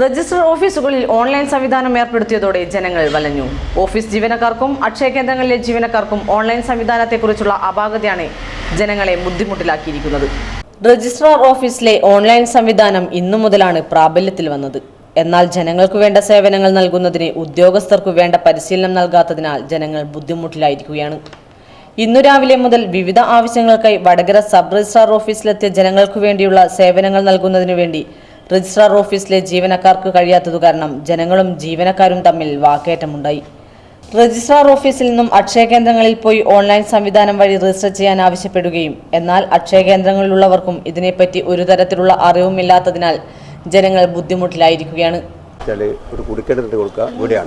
Register ഓഫീസുകളിൽ online സംവിധാനം ഏർപ്പെടുത്തിയതോടെ ജനങ്ങൾ വലഞ്ഞു. ഓഫീസ് ജീവനക്കാർക്കും അക്ഷയ കേന്ദ്രങ്ങളിലെ ജീവനക്കാർക്കും ഓൺലൈൻ സംവിധാനത്തെക്കുറിച്ചുള്ള അപാകതയാണ് ജനങ്ങളെ ബുദ്ധിമുട്ടിലാക്കിയിരിക്കുന്നത്. രജിസ്ട്രാർ ഓഫീസിലെ ഓൺലൈൻ സംവിധാനം ഇന്നു മുതലാണ് പ്രാബല്യത്തിൽ വന്നത്. എന്നാൽ ജനങ്ങൾക്ക് വേണ്ട സേവനങ്ങൾ നൽകുന്നതിന് ഉദ്യോഗസ്ഥർക്ക് വേണ്ട പരിശീലനം നൽകാത്തതിനാൽ ജനങ്ങൾ ബുദ്ധിമുട്ടിലായിരിക്കുകയാണ്. ഇന്നു രാവിലെ മുതൽ വിവിധ ആവശ്യങ്ങൾക്കായി വടകര സബ് രജിസ്ട്രാർ ഓഫീസിലെത്തിയ ജനങ്ങൾക്ക് വേണ്ടിയുള്ള സേവനങ്ങൾ നൽകുന്നതിനു വേണ്ടി രജിസ്ട്രാർ ഓഫീസിലെ ജീവനക്കാർക്ക് കഴിയാത്തതു കാരണം ജനങ്ങളും ജീവനക്കാരും തമ്മിൽ വാക്കേറ്റമുണ്ടായി. രജിസ്ട്രാർ ഓഫീസിൽ നിന്നും അക്ഷയ കേന്ദ്രങ്ങളിൽ പോയി ഓൺലൈൻ സംവിധാനം വഴി രജിസ്റ്റർ ചെയ്യാൻ ആവശ്യപ്പെടുകയും എന്നാൽ അക്ഷയ കേന്ദ്രങ്ങളിലുള്ളവർക്കും ഇതിനെപ്പറ്റി ഒരു തരത്തിലുള്ള അറിവുമില്ലാത്തതിനാൽ ജനങ്ങൾ ബുദ്ധിമുട്ടിലായിരിക്കുകയാണ്. ഒരു കുടിക്കെടുത്തിട്ട് കൊടുക്കുക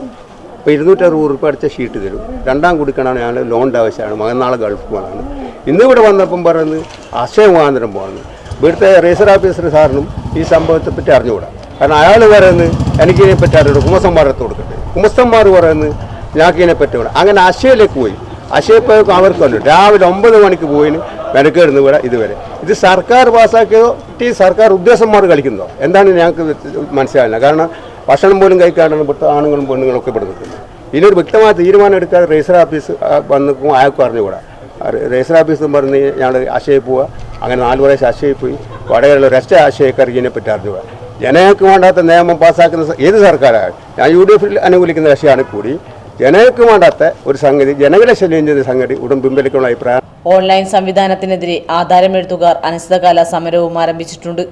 ഇപ്പോൾ ഇരുന്നൂറ്ററുപത് റുപ്യ അടിച്ച ഷീറ്റ് തരും. രണ്ടാം കുടിക്കണാണ് ഞാൻ ലോണിന്റെ ആവശ്യമാണ്. മകനാളെ ഗൾഫ് പോകാനാണ്. ഇന്ന് ഇവിടെ വന്നപ്പം പറയുന്നത് അക്ഷയ മുഖാന്തരം പോകുന്നത് ഇവിടുത്തെ രജിസ്റ്റർ ഓഫീസർ സാറിനും ഈ സംഭവത്തെ പറ്റി അറിഞ്ഞുകൂടാ. കാരണം അയാൾ പറയുന്നത് എനിക്കിതിനെ പറ്റി അറിയില്ല കുമസന്മാരത്ത് കൊടുക്കട്ടെ. കുമസ്തന്മാർ പറയുന്നത് പറ്റി വിടാം അങ്ങനെ അശയിലേക്ക് പോയി. അക്ഷയപ്പോഴേക്കും അവർക്ക് വന്നു രാവിലെ ഒമ്പത് മണിക്ക് പോയിന് മെനക്കേടുന്നു ഇവിടെ ഇതുവരെ. ഇത് സർക്കാർ പാസ്സാക്കിയതോ ഈ സർക്കാർ ഉദ്യോഗസ്ഥന്മാർ കളിക്കുന്നതോ? എന്താണ് ഞങ്ങൾക്ക് മനസ്സിലാവില്ല കാരണം ഭക്ഷണം പോലും കഴിക്കാണ്ടാണ് ഇവിടുത്തെ ആണുങ്ങളും പെണ്ണുങ്ങളൊക്കെ ഇവിടെ നിൽക്കുന്നത് ഇതിനൊരു വ്യക്തമായ തീരുമാനം എടുക്കാതെ രജിസ്റ്റർ ഓഫീസ് വന്ന് അയാൾക്കും അറിഞ്ഞുകൂടാ. രജിസ്റ്റർ ഓഫീസ് പറഞ്ഞ് ഞങ്ങൾ അക്ഷയയിൽ പോവുക അങ്ങനെ നാല് പ്രാവശ്യം അക്ഷയയിൽ പോയി. വടകരയുള്ള ഒരൊറ്റ ആശയക്കാർ ഇതിനെപ്പറ്റി അറിഞ്ഞുകൂടാ. ജനങ്ങൾക്ക് വേണ്ടാത്ത നിയമം പാസ്സാക്കുന്ന ഏത് സർക്കാരാണ്? ഞാൻ യു ഡി എഫിൽ അനുകൂലിക്കുന്ന കക്ഷിയാണ് കൂടി. ജനങ്ങൾക്ക് വേണ്ടാത്ത ഒരു സംഗതി ജനങ്ങളെ ശല്യം ചെയ്ത സംഗതി ഉടൻ പിൻവലിക്കുന്ന അഭിപ്രായം. ഓൺലൈൻ സംവിധാനത്തിനെതിരെ ആധാരമെഴുത്തുകാർ അനിശ്ചിതകാല സമരവും ആരംഭിച്ചിട്ടുണ്ട്.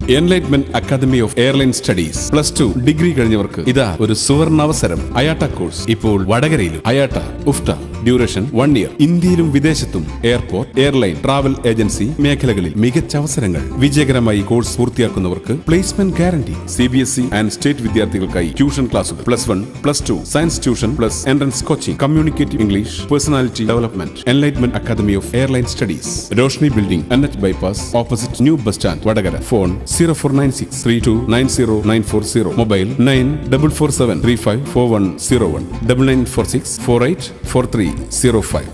Enlightenment academy of airline studies plus two degree കഴിഞ്ഞവർക്ക് ഇതാ ഒരു സുവർണ അവസരം. അയാട്ട കോഴ്സ് ഇപ്പോൾ വടകരയിലും. അയാട്ട ഉഫ്റ്റ ഡ്യൂറേഷൻ വൺ ഇയർ. ഇന്ത്യയിലും വിദേശത്തും എയർപോർട്ട് എയർലൈൻ ട്രാവൽ ഏജൻസി മേഖലകളിൽ മികച്ച അവസരങ്ങൾ. വിജയകരമായി course പൂർത്തിയാക്കുന്നവർക്ക് placement guarantee. C B S E and state വിദ്യാർത്ഥികൾക്കായി ട്യൂഷൻ ക്ലാസുകൾ. Plus one plus two science tuition plus entrance coaching communicative English personality development enlightenment academy of airline studies. Roshni building N H bypass opposite new bus stand Vadakara. Phone zero four nine six three two nine zero nine four zero. Mobile nine double four seven three five four one zero one. Double nine four six four eight four three. Zero five